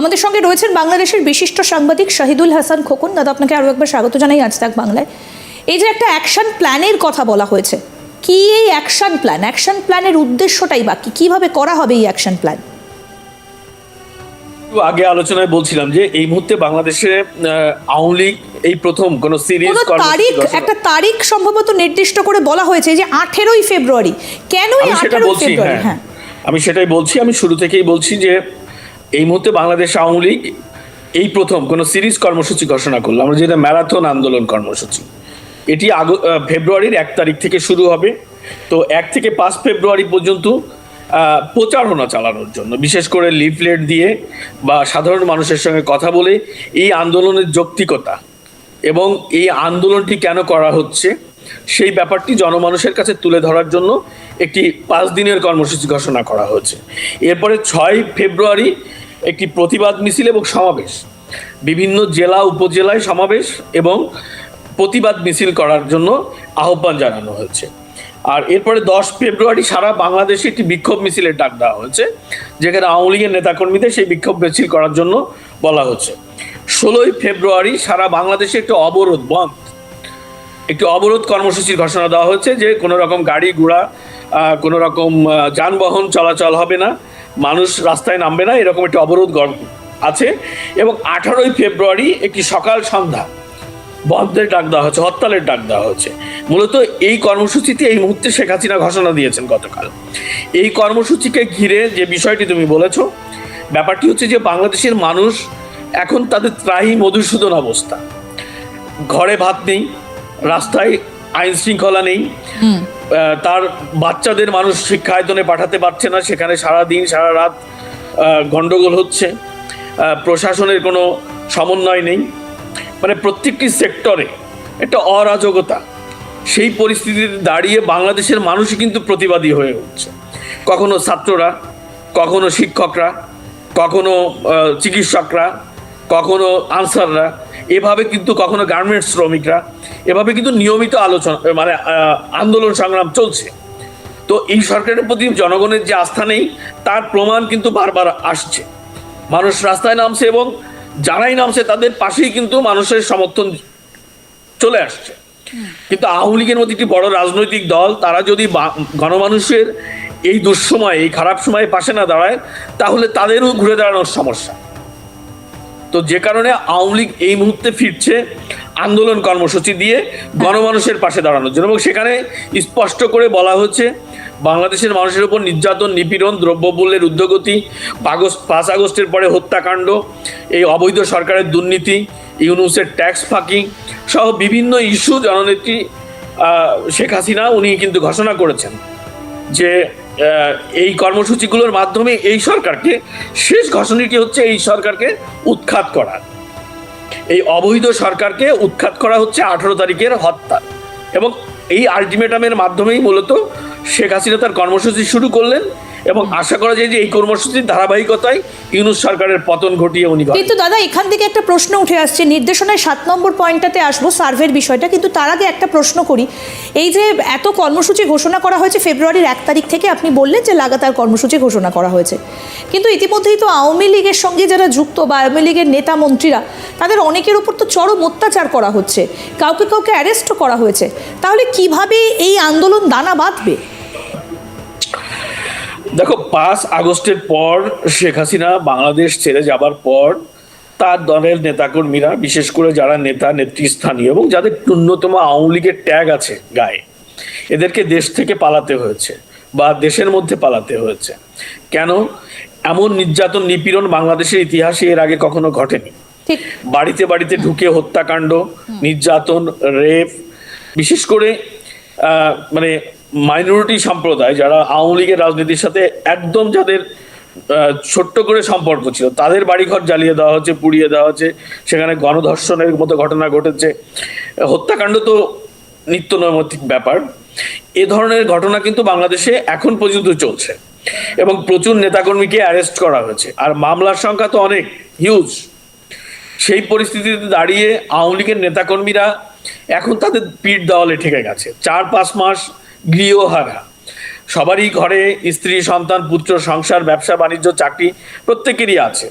আমাদের সঙ্গে রয়েছেন বাংলাদেশের বিশিষ্ট সাংবাদিক শাহিদুল হাসান খোকন। দাদা আপনাকে আরও একবার স্বাগত জানাই আজ তাক বাংলায়। এই যে একটা অ্যাকশন প্ল্যানের কথা বলা হয়েছে কি এই অ্যাকশন প্ল্যান অ্যাকশন প্ল্যানের উদ্দেশ্যটাই বাকি কীভাবে করা হবে এই অ্যাকশন প্ল্যান আগে আলোচনায় বলছিলাম যে এই মুহূর্তে বাংলাদেশে আওয়ামী লীগ এই প্রথম কোন সিরিজ তারিখ একটা তারিখ সম্ভবত নির্দিষ্ট করে বলা হয়েছে যে আঠেরোই ফেব্রুয়ারি। কেন আঠেরোই ফেব্রুয়ারি? হ্যাঁ। হ্যাঁ। আমি সেটাই বলছি আমি শুরু থেকেই বলছি যে এই মুহূর্তে বাংলাদেশ আওয়ামী লীগ এই প্রথম কোন সিরিজ কর্মসূচি ঘোষণা করল। আমরা যেটা ম্যারাথন আন্দোলন কর্মসূচি। এটি আগ- ফেব্রুয়ারির এক তারিখ থেকে শুরু হবে। তো এক থেকে পাঁচ ফেব্রুয়ারি পর্যন্ত প্রচারণা চালানোর জন্য। বিশেষ করে লিফলেট দিয়ে বা সাধারণ মানুষের সঙ্গে কথা বলে এই আন্দোলনের যৌক্তিকতা এবং এই আন্দোলনটি কেন করা হচ্ছে, সেই ব্যাপারটি জনমানুষের কাছে তুলে ধরার জন্য একটি পাঁচ দিনের কর্মসূচি ঘোষণা করা হয়েছে। এরপরে ছয় ফেব্রুয়ারি একটি প্রতিবাদ মিছিল এবং সমাবেশ। বিভিন্ন জেলা, উপজেলায় সমাবেশ এবং প্রতিবাদ মিছিল করার জন্য আহ্বান জানানো হয়েছে। আর এরপরে দশ ফেব্রুয়ারি সারা বাংলাদেশে একটি বিক্ষোভ মিছিলের ডাক দেওয়া হয়েছে, যেখানে আওয়ামী লীগের নেতাকর্মীদের সেই বিক্ষোভ মিছিল করার জন্য বলা হচ্ছে। ষোলোই ফেব্রুয়ারি সারা বাংলাদেশে একটি অবরোধ, বন্ধ। একটি অবরোধ কর্মসূচির ঘোষণা দেওয়া হয়েছে যে কোনো রকম গাড়ি, ঘোড়া কোনো রকম যানবাহন চলাচল হবে না। মানুষ রাস্তায় নামবে না, এরকম একটি অবরোধ আছে। এবং আঠারোই ফেব্রুয়ারি একটি সকাল সন্ধ্যা, বন্ধের ডাক দেওয়া হচ্ছে হরতালের ডাক দেওয়া হচ্ছে মূলত এই কর্মসূচিতে এই মুহূর্তে শেখ হাসিনা ঘোষণা দিয়েছেন গতকাল। এই কর্মসূচিকে ঘিরে যে বিষয়টি তুমি বলেছ, ব্যাপারটি হচ্ছে যে বাংলাদেশের মানুষ এখন তাদের ত্রাহি মধুসূদন অবস্থা। ঘরে ভাত নেই, রাস্তায় আইন শৃঙ্খলা নেই তার বাচ্চাদের মানুষ শিক্ষায়তনে পাঠাতে পারছে না। সেখানে সারা দিন সারা রাত আহ, গন্ডগোল হচ্ছে। প্রশাসনের কোনো সমন্বয় নেই। মানে প্রত্যেকটি সেক্টরে একটা অরাজকতা। সেই পরিস্থিতিতে দাঁড়িয়ে বাংলাদেশের মানুষই কিন্তু প্রতিবাদী হয়ে উঠছে। কখনো ছাত্ররা কখনো শিক্ষকরা কখনো চিকিৎসকরা কখনো আনসাররা এভাবে কিন্তু কখনো গার্মেন্টস শ্রমিকরা এভাবে কিন্তু নিয়মিত আলোচনা মানে আন্দোলন সংগ্রাম চলছে। তো এই সরকারের প্রতি জনগণের যে আস্থা নেই, তার প্রমাণ কিন্তু বারবার আসছে। মানুষ রাস্তায় নামছে এবং যারাই নামছে, তাদের পাশেই কিন্তু মানুষের সমর্থন চলে আসছে। কিন্তু আওয়ামী লীগের মতো একটি বড় রাজনৈতিক দল, তারা যদি গণমানুষের এই দুঃসময়, এই খারাপ সময়ে পাশে না দাঁড়ায়, তাহলে তাদেরও ঘুরে দাঁড়ানোর সমস্যা। তো যে কারণে আওয়ামী লীগ এই মুহূর্তে ফিরছে। আন্দোলন কর্মসূচি দিয়ে গণমানুষের পাশে দাঁড়ানোর জন্য। এবং সেখানে স্পষ্ট করে বলা হচ্ছে বাংলাদেশের মানুষের উপর নির্যাতন নিপীড়ন দ্রব্যমূল্যের ঊর্ধ্বগতি আগস্ট পাঁচ আগস্টের পরে হত্যাকাণ্ড এই অবৈধ সরকারের দুর্নীতি ইউনুসের ট্যাক্স ফাঁকি সহ বিভিন্ন ইস্যু জননেত্রী শেখ হাসিনা উনি কিন্তু ঘোষণা করেছেন যে এই কর্মসূচিগুলোর মাধ্যমে এই সরকারকে শেষ ঘোষণাটি হচ্ছে এই সরকারকে উৎখাত করা। এই অবৈধ সরকারকে উৎখাত করা হচ্ছে আঠারো তারিখের হত্যা। এবং এই আলটিমেটামের মাধ্যমেই মূলত শেখ হাসিনা তার কর্মসূচি শুরু করলেন। এবং আশা করা যায় যে এই কর্মসূচির ধারাবাহিকতায় ইউনুস সরকারের পতন ঘটিয়ে উনি। কিন্তু দাদা, এখান থেকে একটা প্রশ্ন উঠে আসছে। নির্দেশনায় সাত নম্বর পয়েন্টটাতে আসব, সার্ভের বিষয়টা। কিন্তু তার আগে একটা প্রশ্ন করি। এই যে এত কর্মসূচি ঘোষণা করা হয়েছে ফেব্রুয়ারির এক তারিখ থেকে, আপনি বললেন যে লাগাতার কর্মসূচি ঘোষণা করা হয়েছে। কিন্তু ইতিমধ্যেই তো আওয়ামী লীগের সঙ্গে যারা যুক্ত বা আওয়ামী লীগের নেতা মন্ত্রীরা, তাদের অনেকের উপর তো চরম অত্যাচার করা হচ্ছে। কাউকে কাউকে অ্যারেস্টও করা হয়েছে। তাহলে কীভাবে এই আন্দোলন দানা বাঁধবে? দেখো পাঁচ আগস্টের পর শেখ হাসিনা বাংলাদেশ ছেড়ে যাবার পর তার দলের নেতাকর্মীরা বিশেষ করে যারা নেতা নেতৃস্থানীয় এবং যাদের ন্যূনতম আওয়ামী লীগের ট্যাগ আছে গায়ে এদেরকে দেশ থেকে পালাতে হয়েছে বা দেশের মধ্যে পালাতে হয়েছে। কেন? এমন নির্যাতন নিপীড়ন বাংলাদেশের ইতিহাসে এর আগে কখনো ঘটেনি। বাড়িতে বাড়িতে ঢুকে হত্যাকাণ্ড নির্যাতন রেপ বিশেষ করে মানে মাইনরিটি সম্প্রদায় যারা আওয়ামী লীগের রাজনীতির সাথে একদম যাদের ছোট্ট করে সম্পর্ক ছিল, তাদের বাড়িঘর জ্বালিয়ে দেওয়া হচ্ছে, পুড়িয়ে দেওয়া হচ্ছে, সেখানে গণধর্ষণের মতো ঘটনা ঘটেছে। হত্যাকাণ্ড তো নিত্য নৈমিত্তিক ব্যাপার। এ ধরনের ঘটনা কিন্তু বাংলাদেশে এখন পর্যন্ত চলছে এবং প্রচুর নেতাকর্মীকে অ্যারেস্ট করা হয়েছে। আর মামলার সংখ্যা তো অনেক হিউজ সেই পরিস্থিতিতে দাঁড়িয়ে আওয়ামী লীগের নেতাকর্মীরা এখন তাদের পিঠ দেওয়ালে ঠেকে গেছে। চার পাঁচ মাস গৃহহারা। সবারই ঘরে স্ত্রী, সন্তান, পুত্র, সংসার, ব্যবসা, বাণিজ্য, চাকরি প্রত্যেকেরই আছে।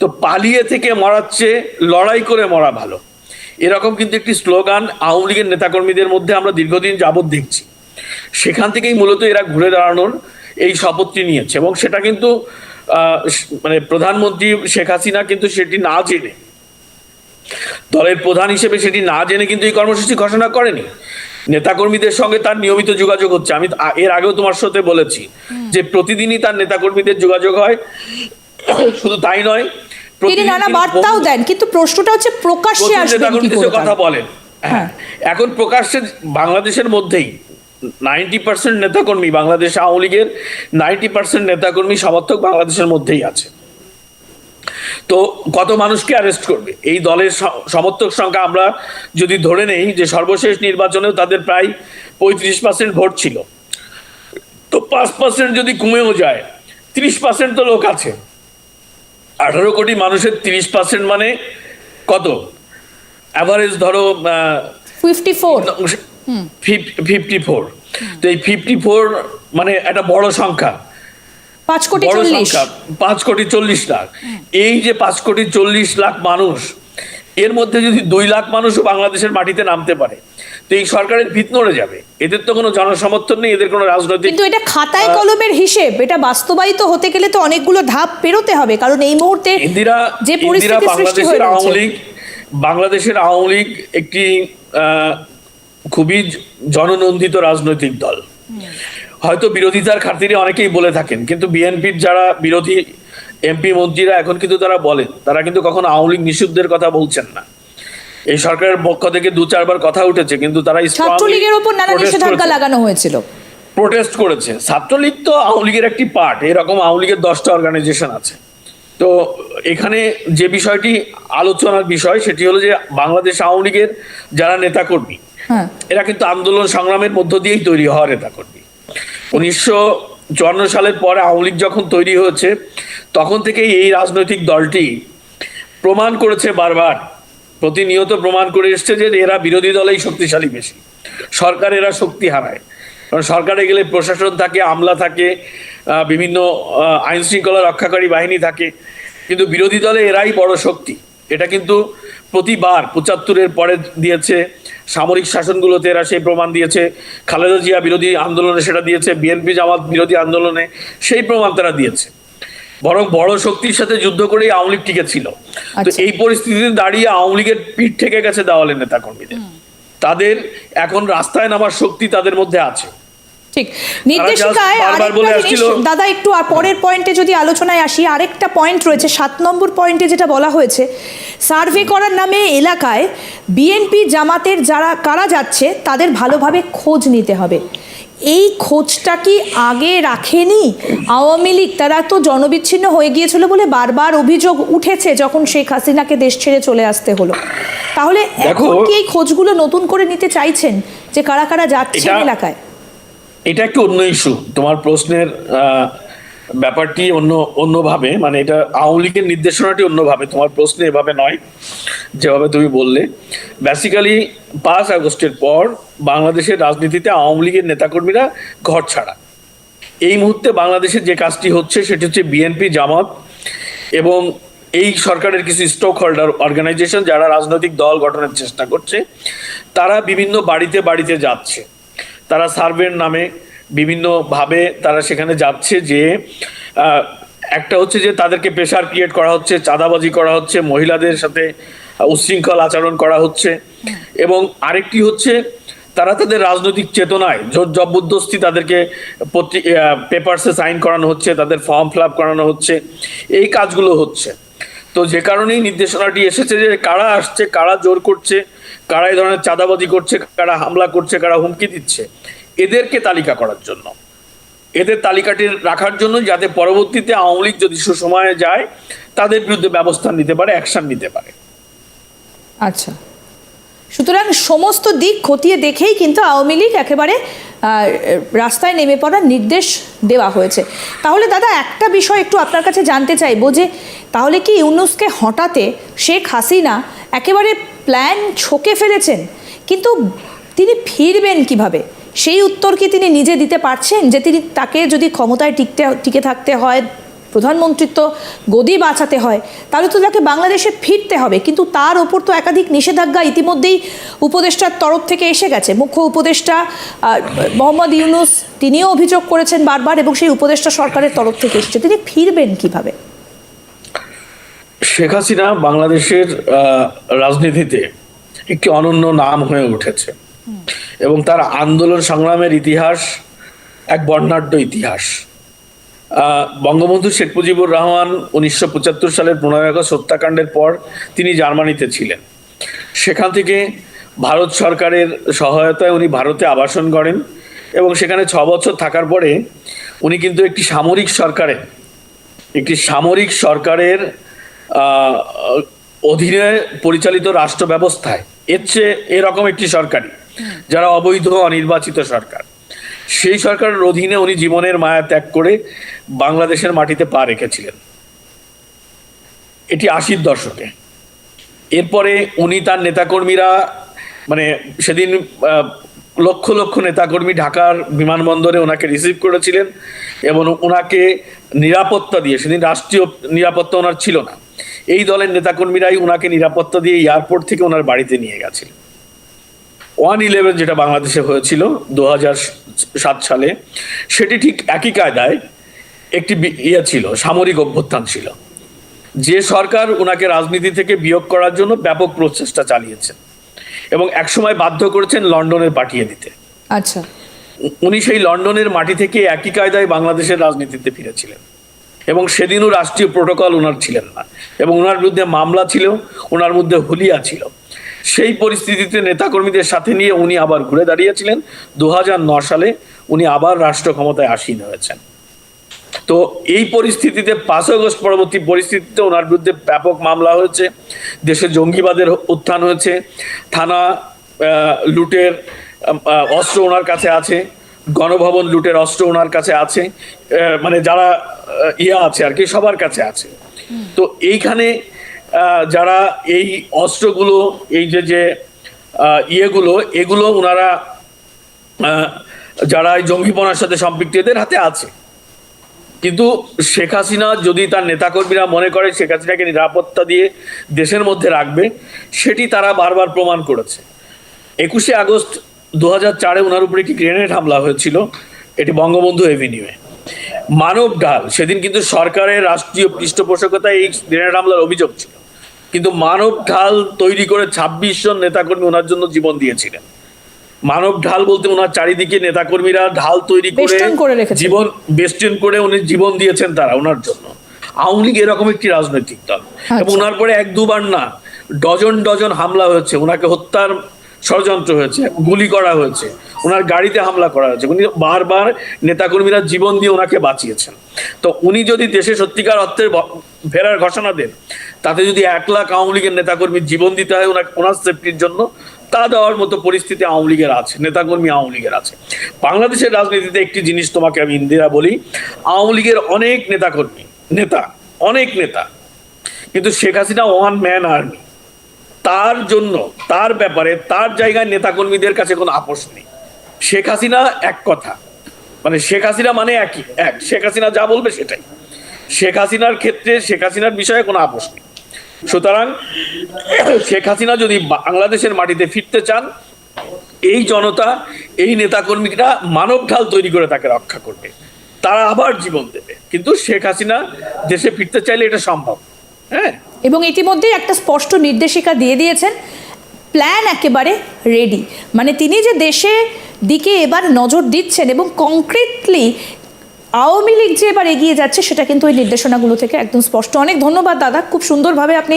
তো পালিয়ে থেকে মরাচ্ছে, লড়াই করে মরা ভালো। এরকম কিন্তু একটি স্লোগান আওয়ামী লীগের নেতাকর্মীদের মধ্যে আমরা দীর্ঘদিন যাবৎ দেখছি। সেখান থেকেই মূলত এরা ঘুরে দাঁড়ানোর এই শপথটি নিয়েছে এবং সেটা কিন্তু মানে প্রধানমন্ত্রী শেখ হাসিনা কিন্তু সেটি না জেনে, দলের প্রধান হিসেবে সেটি না জেনে কিন্তু এই কর্মসূচি ঘোষণা করেনি। নেতাকর্মীদের সঙ্গে তার নিয়মিত যোগাযোগ হচ্ছে। আমি এর আগেও তোমার সাথে বলেছি যে প্রতিদিনই তার নেতাকর্মীদের যোগাযোগ হয়। শুধু তাই নয় তিনি প্রতিদিন নানা বার্তাও দেন কিন্তু প্রশ্নটা হচ্ছে প্রকাশ্যে আসবেন কি করে কথা বলেন। হ্যাঁ এখন প্রকাশ্যে বাংলাদেশের মধ্যেই নাইনটি পার্সেন্ট নেতাকর্মী বাংলাদেশ আওয়ামী লীগের নাইনটি পার্সেন্ট নেতাকর্মী সমর্থক বাংলাদেশের মধ্যেই আছে। তো কত মানুষকে অ্যারেস্ট করবে? এই দলের সমর্থক সংখ্যা আমরা যদি ধরে নেই যে সর্বশেষ নির্বাচনেও তাদের প্রায় পঁয়ত্রিশ পার্সেন্ট ভোট ছিল। তো পাঁচ পার্সেন্ট যদি কমেও যায় তিরিশ পার্সেন্ট তো লোক আছে। আঠারো কোটি মানুষের তিরিশ পার্সেন্ট মানে কত? অ্যাভারেজ ধরো ফিফটি ফোর। Fifty four. তো এই ফিফটি ফোর মানে একটা বড় সংখ্যা। পাঁচ কোটি চল্লিশ। পাঁচ কোটি চল্লিশ লাখ। এই যে পাঁচ কোটি চল্লিশ লাখ মানুষ এর মধ্যে যদি দুই লাখ মানুষও বাংলাদেশের মাটিতে নামতে পারে তো এই সরকারের ভিত নড়ে যাবে। এদের তো কোনো জনসমর্থন নেই এদের কোনো রাজনৈতিক কিন্তু এটা খাতায় কলমের হিসেব। এটা বাস্তবায়িত হতে গেলে তো অনেকগুলো ধাপ পেরোতে হবে কারণ এই মুহূর্তে ইন্দিরা যে পরিস্থিতি সৃষ্টি হয়ে বাংলাদেশের আওয়ামী লীগ বাংলাদেশের আওয়ামী লীগ একটি আহ, খুবই জননন্দিত রাজনৈতিক দল। হয়তো বিরোধিতার খাতিরে অনেকেই বলে থাকেন কিন্তু বিএনপির যারা বিরোধী এমপি মন্ত্রীরা এখন কিন্তু তারা বলেন তারা কিন্তু কখনো আওয়ামী লীগ নিষিদ্ধের কথা বলছেন না। এই সরকারের পক্ষ থেকে দু চারবার কথা উঠেছে কিন্তু তারা ছাত্রলীগের ওপর নানা নিষেধাজ্ঞা লাগানো হয়েছিল। প্রোটেস্ট করেছে। ছাত্রলীগ তো আওয়ামী লীগের একটি পার্ট এরকম আওয়ামী লীগের দশটা অর্গানাইজেশন আছে। তো এখানে যে বিষয়টি আলোচনার বিষয় সেটি হলো যে বাংলাদেশ আওয়ামী লীগের যারা নেতাকর্মী হ্যাঁ। এরা কিন্তু আন্দোলন সংগ্রামের মধ্য দিয়েই তৈরি হওয়া নেতাকর্মী। উনিশশো চুয়ান্ন সালের পরে আওয়ামী লীগ যখন তৈরি হয়েছে, তখন থেকেই এই রাজনৈতিক দলটি প্রমাণ করেছে বারবার, প্রতিনিয়ত প্রমাণ করে এসছে যে এরা বিরোধী দলেই শক্তিশালী বেশি। সরকার এরা শক্তি হারায়। কারণ সরকারে গেলে প্রশাসন থাকে, আমলা থাকে বিভিন্ন আইন শৃঙ্খলা রক্ষাকারী বাহিনী থাকে। কিন্তু বিরোধী দলে এরাই বড় শক্তি। এটা কিন্তু প্রতিবার পঁচাত্তরের পরে দিয়েছে সামরিক শাসনগুলোতে এরা সেই প্রমাণ দিয়েছে। খালেদা জিয়া বিরোধী আন্দোলনে সেটা দিয়েছে বিএনপি জামাত বিরোধী আন্দোলনে সেই প্রমাণ তারা দিয়েছে। বরং বড় শক্তির সাথে যুদ্ধ করেই আওয়ামী লীগ টিকে ছিল। তো আচ্ছা। এই পরিস্থিতিতে দাঁড়িয়ে আওয়ামী লীগের পিঠ থেকে গেছে দেওয়ালের নেতা কর্মীদের তাদের এখন রাস্তায় নামার শক্তি তাদের মধ্যে আছে। ঠিক। নির্দেশিকায় আরেকটা জিনিস দাদা একটু আর পরের পয়েন্টে যদি আলোচনায় আসি আরেকটা পয়েন্ট রয়েছে। সাত নম্বর পয়েন্টে যেটা বলা হয়েছে সার্ভে করার নামে এলাকায় বিএনপি জামাতের যারা কারা যাচ্ছে তাদের ভালোভাবে খোঁজ নিতে হবে। এই খোঁজটা কি আগে রাখেনি? আওয়ামী লীগ তারা তো জনবিচ্ছিন্ন হয়ে গিয়েছিল বলে বারবার অভিযোগ উঠেছে যখন শেখ হাসিনাকে দেশ ছেড়ে চলে আসতে হলো। তাহলে এখন কি এই খোঁজগুলো নতুন করে নিতে চাইছেন যে কারা কারা যাচ্ছেন এটা- এলাকায়? এটা একটু অন্য ইস্যু তোমার প্রশ্নের ব্যাপারটি অন্য, অন্যভাবে মানে এটা আওয়ামী লীগের নির্দেশনাটি অন্যভাবে, তোমার প্রশ্ন এভাবে নয়, যেভাবে তুমি বললে। বেসিক্যালি পাঁচ আগস্টের পর বাংলাদেশের রাজনীতিতে আওয়ামী লীগের নেতাকর্মীরা ঘর ছাড়া। এই মুহূর্তে বাংলাদেশে যে কাজটি হচ্ছে, সেটি হচ্ছে বিএনপি জামাত এবং এই সরকারের কিছু স্টক হোল্ডার অর্গানাইজেশন যারা রাজনৈতিক দল গঠনের চেষ্টা করছে, তারা বিভিন্ন বাড়িতে বাড়িতে যাচ্ছে। তারা সার্ভের নামে বিভিন্নভাবে তারা সেখানে যাচ্ছে যে একটা হচ্ছে যে তাদেরকে প্রেশার ক্রিয়েট করা হচ্ছে, চাঁদাবাজি করা হচ্ছে, মহিলাদের সাথে উচ্ছৃঙ্খল আচরণ করা হচ্ছে। এবং আরেকটি হচ্ছে তারা তাদের রাজনৈতিক চেতনায় জোর জবরদস্তি তাদেরকে পেপারসে সাইন করানো হচ্ছে, তাদের ফর্ম ফিল করানো হচ্ছে। এই কাজগুলো হচ্ছে। তো যে কারণেই নির্দেশনাটি এসেছে যে কারা আসছে, কারা জোর করছে কারা এই ধরনের চাঁদাবাজি করছে, কারা হামলা করছে, কারা হুমকি দিচ্ছে, এদেরকে তালিকা করার জন্য। এদের তালিকাটি রাখার জন্য যাতে পরবর্তীতে আওয়ামী লীগ যদি সুসময়ে যায়, তাদের বিরুদ্ধে ব্যবস্থা নিতে পারে, অ্যাকশন নিতে পারে। আচ্ছা। সুতরাং সমস্ত দিক খতিয়ে দেখেই কিন্তু আওয়ামী লীগ একেবারে রাস্তায় নেমে পড়ার নির্দেশ দেওয়া হয়েছে। তাহলে দাদা, একটা বিষয় একটু আপনার কাছে জানতে চাইব যে, তাহলে কি ইউনুসকে হঠাতে শেখ হাসিনা একেবারে প্ল্যান ছকে ফেলেছেন, কিন্তু তিনি ফিরবেন কীভাবে? সেই উত্তর কি তিনি নিজে দিতে পারছেন? যে তিনি তাকে যদি ক্ষমতায় টিকতে, টিকে থাকতে হয়, প্রধানমন্ত্রিত্ব গদি বাঁচাতে হয়, তাহলে তো তাকে বাংলাদেশে ফিরতে হবে। কিন্তু তার ওপর তো একাধিক নিষেধাজ্ঞা ইতিমধ্যেই উপদেষ্টার তরফ থেকে এসে গেছে। মুখ্য উপদেষ্টা মোহাম্মদ ইউনুস, তিনিও অভিযোগ করেছেন বারবার এবং সেই উপদেষ্টা সরকারের তরফ থেকে এসেছে। তিনি ফিরবেন কীভাবে? শেখ হাসিনা বাংলাদেশের রাজনীতিতে একটি অনন্য নাম হয়ে উঠেছে। এবং তার আন্দোলন সংগ্রামের ইতিহাস এক বর্ণাঢ্য ইতিহাস। বঙ্গবন্ধু শেখ মুজিবুর রহমান উনিশশো পঁচাত্তর সালের পনেরোই আগস্ট হত্যাকাণ্ডের পর তিনি জার্মানিতে ছিলেন। সেখান থেকে ভারত সরকারের সহায়তায় উনি ভারতে আবাসন করেন এবং সেখানে ছ বছর থাকার পরে উনি কিন্তু একটি সামরিক সরকারে, একটি সামরিক সরকারের অধীনে পরিচালিত রাষ্ট্র ব্যবস্থায়। এর চেয়ে এরকম একটি সরকারি যারা অবৈধ অনির্বাচিত সরকার। সেই সরকারের অধীনে উনি জীবনের মায়া ত্যাগ করে বাংলাদেশের মাটিতে পা রেখেছিলেন। এটি আশির দশকে। এরপরে উনি তার নেতাকর্মীরা মানে সেদিন লক্ষ লক্ষ নেতাকর্মী ঢাকার বিমানবন্দরে ওনাকে রিসিভ করেছিলেন এবং ওনাকে নিরাপত্তা দিয়ে, সেদিন রাষ্ট্রীয় নিরাপত্তা ওনার ছিল না। এই দলের নেতাকর্মীরাই ওনাকে নিরাপত্তা দিয়ে এয়ারপোর্ট থেকে ওনার বাড়িতে নিয়ে গেছিলেন ওয়ান ইলেভেন যেটা বাংলাদেশে হয়েছিল দু সাত সালে, সেটি ঠিক একই কায়দায় একটি ইয়ে ছিল, সামরিক অভ্যুত্থান ছিল। যে সরকার ওনাকে রাজনীতি থেকে বিয়োগ করার জন্য ব্যাপক প্রচেষ্টা চালিয়েছে। এবং একসময় বাধ্য করেছেন লন্ডনে পাঠিয়ে দিতে। আচ্ছা। উনি সেই লন্ডনের মাটি থেকে একই কায়দায় বাংলাদেশের রাজনীতিতে ফিরেছিলেন। এবং সেদিনও রাষ্ট্রীয় প্রোটোকল ওনার ছিলেন না। এবং ওনার বিরুদ্ধে মামলা ছিল ওনার মধ্যে হুলিয়া ছিল। সেই পরিস্থিতিতে নেতাকর্মীদের সাথে নিয়ে উনি আবার ঘুরে দাঁড়িয়েছিলেন। দু সালে উনি আবার রাষ্ট্র ক্ষমতায় আসীন হয়েছেন। তো এই পরিস্থিতিতে পাঁচ আগস্ট পরবর্তী পরিস্থিতিতে ওনার বিরুদ্ধে ব্যাপক মামলা হয়েছে, দেশে জঙ্গিবাদের উত্থান হয়েছে, থানা লুটের অস্ত্র ওনার কাছে আছে, গণভবন লুটের অস্ত্র ওনার কাছে আছে মানে যারা ইয়া আছে আর কি, সবার কাছে আছে। তো এইখানে যারা এই অস্ত্রগুলো, এই যে যে ইয়েগুলো, এগুলো ওনারা যারা জঙ্গিপনার সাথে সম্পৃক্ত, এদের হাতে আছে। কিন্তু শেখ হাসিনা যদি তার নেতাকর্মীরা মনে করে শেখ হাসিনাকে নিরাপত্তা দিয়ে দেশের মধ্যে রাখবে, সেটি তারা বারবার প্রমাণ করেছে। একুশে আগস্ট দু হাজার চারে ওনার উপরে একটি গ্রেনেড হামলা হয়েছিল, এটি বঙ্গবন্ধু এভিনিউয়ে। মানব ঢাল, সেদিন কিন্তু সরকারের রাষ্ট্রীয় পৃষ্ঠপোষকতায় এই গ্রেনেড হামলার অভিযোগ ছিল। কিন্তু মানব ঢাল তৈরি করে ছাব্বিশ জন নেতাকর্মী ওনার জন্য জীবন দিয়েছিলেন। মানব ঢাল বলতে ওনার চারিদিকে নেতাকর্মীরা ঢাল তৈরি করে। জীবন বেস্টেন করে উনি জীবন দিয়েছেন তারা ওনার জন্য আওয়ামী লীগ এরকম একটি রাজনৈতিক দল আচ্ছা। এবং ওনার পরে এক দুবার না ডজন ডজন হামলা হয়েছে ওনাকে হত্যার ষড়যন্ত্র হয়েছে গুলি করা হয়েছে ওনার গাড়িতে হামলা করা হয়েছে উনি বারবার নেতাকর্মীরা জীবন দিয়ে ওনাকে বাঁচিয়েছেন তো উনি যদি দেশে সত্যিকার অর্থে ফেরার ঘোষণা দেন তাতে যদি এক লাখ আওয়ামী লীগের নেতাকর্মীর জীবন দিতে হয় ওনাকে ওনার সেফটির জন্য তা দেওয়ার মতো পরিস্থিতি আওয়ামী লীগের আছে, নেতাকর্মী আওয়ামী লীগের আছে। বাংলাদেশের রাজনীতিতে একটি জিনিস তোমাকে আমি ইন্দিরা বলি, আওয়ামী লীগের অনেক নেতাকর্মী, নেতা, অনেক নেতা, কিন্তু Sheikh Hasina one man army তার জন্য, তার ব্যাপারে, তার জায়গায় নেতাকর্মীদের কাছে কোনো আপোষ নেই। শেখ হাসিনা এক কথা মানে শেখ হাসিনা মানে একই, এক। শেখ হাসিনা যা বলবে সেটাই। শেখ হাসিনার ক্ষেত্রে, শেখ হাসিনার বিষয়ে কোনো আপোষ নেই। সুতরাং, শেখ হাসিনা যদি বাংলাদেশের মাটিতে ফিরতে চান, এই জনতা, এই নেতাকর্মীরা মানব ঢাল তৈরি করে তাকে রক্ষা করবে। তারা আবার জীবন দেবে। কিন্তু শেখ হাসিনা দেশে ফিরতে চাইলে এটা সম্ভব। হ্যাঁ? এবং ইতিমধ্যেই একটা স্পষ্ট নির্দেশিকা দিয়ে দিয়েছেন, প্ল্যান একেবারে রেডি। মানে তিনি যে দেশে দিকে এবার নজর দিচ্ছেন এবং কংক্রিটলি আওয়ামী লীগ যে এবার এগিয়ে যাচ্ছে, সেটা কিন্তু ওই নির্দেশনাগুলো থেকে একদম স্পষ্ট। অনেক ধন্যবাদ, দাদা। খুব সুন্দরভাবে আপনি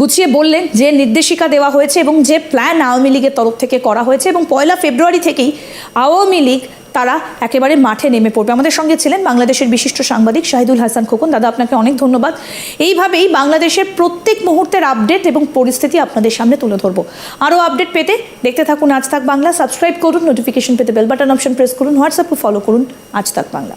গুছিয়ে বললেন যে নির্দেশিকা দেওয়া হয়েছে এবং যে প্ল্যান আওয়ামী লীগের তরফ থেকে করা হয়েছে এবং পয়লা ফেব্রুয়ারি থেকেই আওয়ামী লীগ তারা একেবারে মাঠে নেমে পড়বে। আমাদের সঙ্গে ছিলেন বাংলাদেশের বিশিষ্ট সাংবাদিক শাহিদুল হাসান খোকন। দাদা, আপনাকে অনেক ধন্যবাদ। এইভাবেই বাংলাদেশের প্রত্যেক মুহূর্তের আপডেট এবং পরিস্থিতি আপনাদের সামনে তুলে ধরবো। আরও আপডেট পেতে দেখতে থাকুন আজ থাক বাংলা। সাবস্ক্রাইব করুন নোটিফিকেশন পেতে বেল বাটন অপশন প্রেস করুন হোয়াটসঅ্যাপে ফলো করুন, আজ থাক বাংলা।